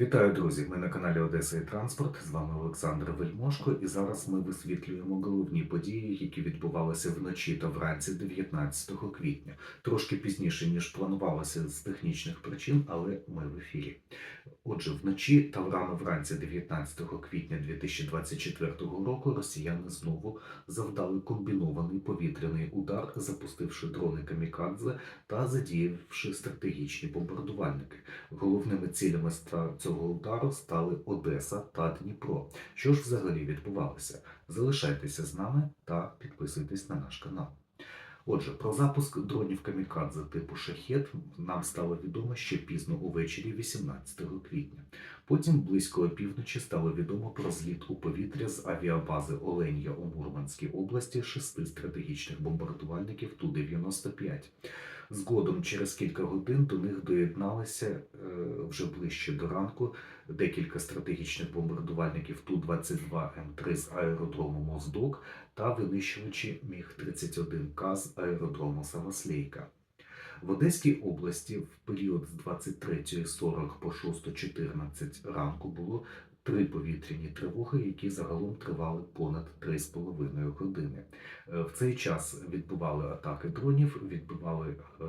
Вітаю, друзі! Ми на каналі Одеса і Транспорт. З вами Олександр Вельмошко, і зараз ми висвітлюємо головні події, які відбувалися вночі та вранці 19 квітня. Трошки пізніше ніж планувалося з технічних причин, але ми в ефірі. Отже, вночі та рано вранці 19 квітня 2024 року росіяни знову завдали комбінований повітряний удар, запустивши дрони камікадзе та задіявши стратегічні бомбардувальники. Головними цілями цього удару стали Одеса та Дніпро. Що ж взагалі відбувалося? Залишайтеся з нами та підписуйтесь на наш канал. Отже, про запуск дронів камікадзе типу шахет нам стало відомо ще пізно увечері 18 квітня. Потім близько опівночі стало відомо про зліт у повітря з авіабази Оленя у Мурманській області шести стратегічних бомбардувальників Ту-95. Згодом, через кілька годин, до них доєдналися е, вже ближче до ранку декілька стратегічних бомбардувальників Ту-22М3 з аеродрому Моздок та винищувачі Міг-31К з аеродрому Самослейка. В Одеській області в період з 23.40 по 6.14 ранку було три повітряні тривоги, які загалом тривали понад 3,5 години. Е, В цей час відбували атаки дронів, відбивали е,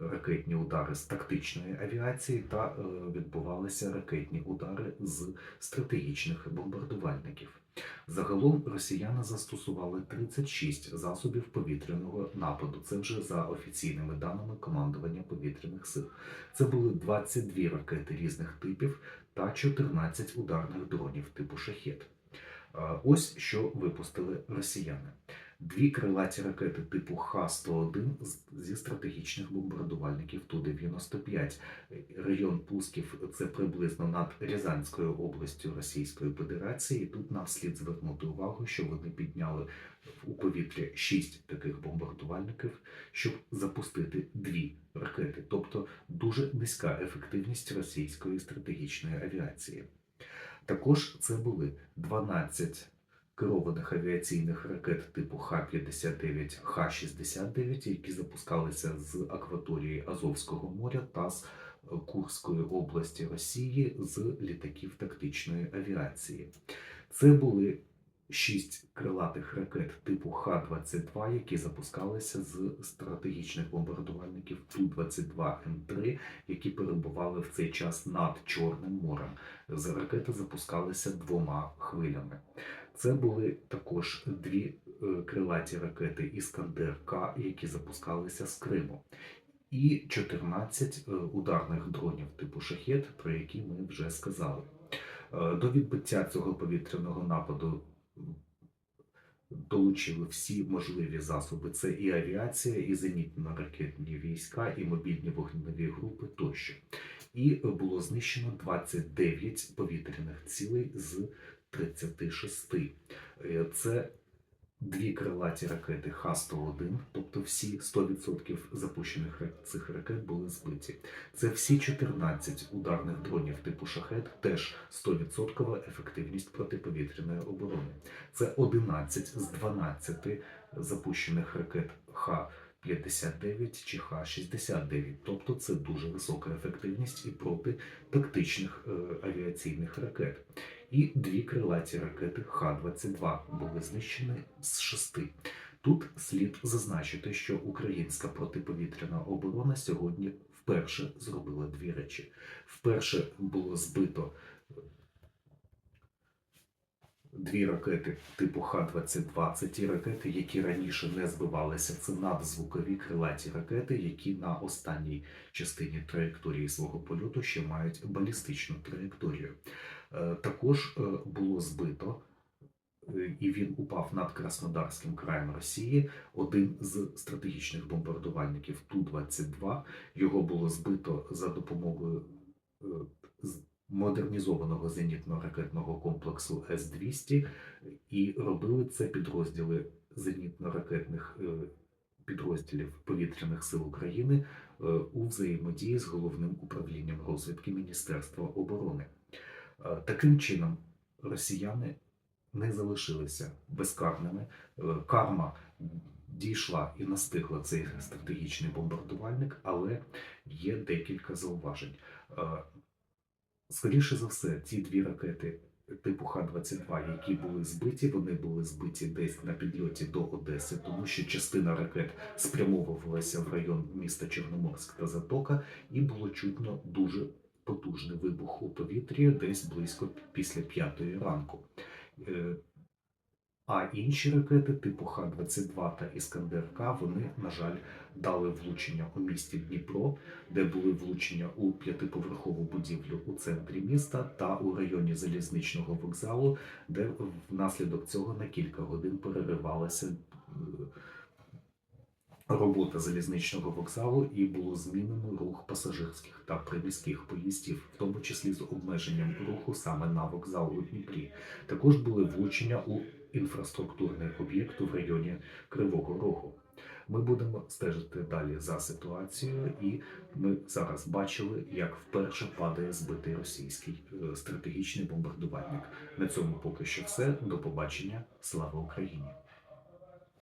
ракетні удари з тактичної авіації та е, відбувалися ракетні удари з стратегічних бомбардувальників. Загалом росіяни застосували 36 засобів повітряного нападу. Це вже за офіційними даними командування повітряних сил. Це були 22 ракети різних типів та 14 ударних дронів типу шахет. Ось що випустили росіяни. Дві крилаті ракети типу Х-101 зі стратегічних бомбардувальників Ту-95. Район Пусків це приблизно над Рязанською областю Російської Федерації. Тут нам слід звернути увагу, що вони підняли у повітря шість таких бомбардувальників, щоб запустити дві ракети, тобто дуже низька ефективність російської стратегічної авіації. Також це були 12 керованих авіаційних ракет типу Х-59, Х-69, які запускалися з акваторії Азовського моря та з е, Курської області Росії з літаків тактичної авіації. Це були шість крилатих ракет типу Х-22, які запускалися з стратегічних бомбардувальників Ту-22М3, які перебували в цей час над Чорним морем. З ракети запускалися двома хвилями. Це були також дві е, крилаті ракети Іскандер К, які запускалися з Криму, і 14 е, ударних дронів типу шахет, про які ми вже сказали. Е, До відбиття цього повітряного нападу долучили всі можливі засоби: це і авіація, і зенітно-ракетні війська, і мобільні вогневі групи тощо. І було знищено 29 повітряних цілей з 36. Е, Це дві крилаті ракети Х-101, тобто всі 100% запущених цих ракет були збиті. Це всі 14 ударних дронів типу шахет, теж 100% ефективність протиповітряної оборони. Це 11 з 12 запущених ракет Х-59 чи Х-69, тобто це дуже висока ефективність і проти тактичних е, авіаційних ракет. І дві крилаті ракети Х-22 були знищені з шести. Тут слід зазначити, що українська протиповітряна оборона сьогодні вперше зробила дві речі. Вперше було збито дві ракети типу Х-22. Це ті ракети, які раніше не збивалися. Це надзвукові крилаті ракети, які на останній частині траєкторії свого польоту ще мають балістичну траєкторію. Е, Також е, було збито, е, і він упав над Краснодарським краєм Росії. Один з стратегічних бомбардувальників Ту-22. Його було збито за допомогою модернізованого зенітно-ракетного комплексу С-200, і робили це підрозділи зенітно-ракетних підрозділів повітряних сил України у взаємодії з головним управлінням розвідки Міністерства оборони. Е, Таким чином, росіяни не залишилися безкарними. Е, Карма дійшла і настигла цей стратегічний бомбардувальник, але є декілька зауважень. Е, Скоріше за все, ці дві ракети типу Х-22, які були збиті, вони були збиті десь на підльоті до Одеси, тому що частина ракет спрямовувалася в район міста Чорноморськ та Затока, і було чутно дуже потужний вибух у повітрі десь близько після п'ятої ранку. Е, А інші ракети типу Х-22 та Іскандер-К, вони, на жаль, дали влучення у місті Дніпро, де були влучення у п'ятиповерхову будівлю у центрі міста та у районі залізничного вокзалу, де внаслідок цього на кілька годин переривалася е, робота залізничного вокзалу і було змінено рух пасажирських та приміських поїздів, в тому числі з обмеженням руху саме на вокзал у Дніпрі. Також були влучення у інфраструктурний об'єкт в районі Кривого Рогу. Ми будемо стежити далі за ситуацією, і ми зараз бачили, як вперше падає збитий російський е, стратегічний бомбардувальник. На цьому поки що все. До побачення. Слава Україні!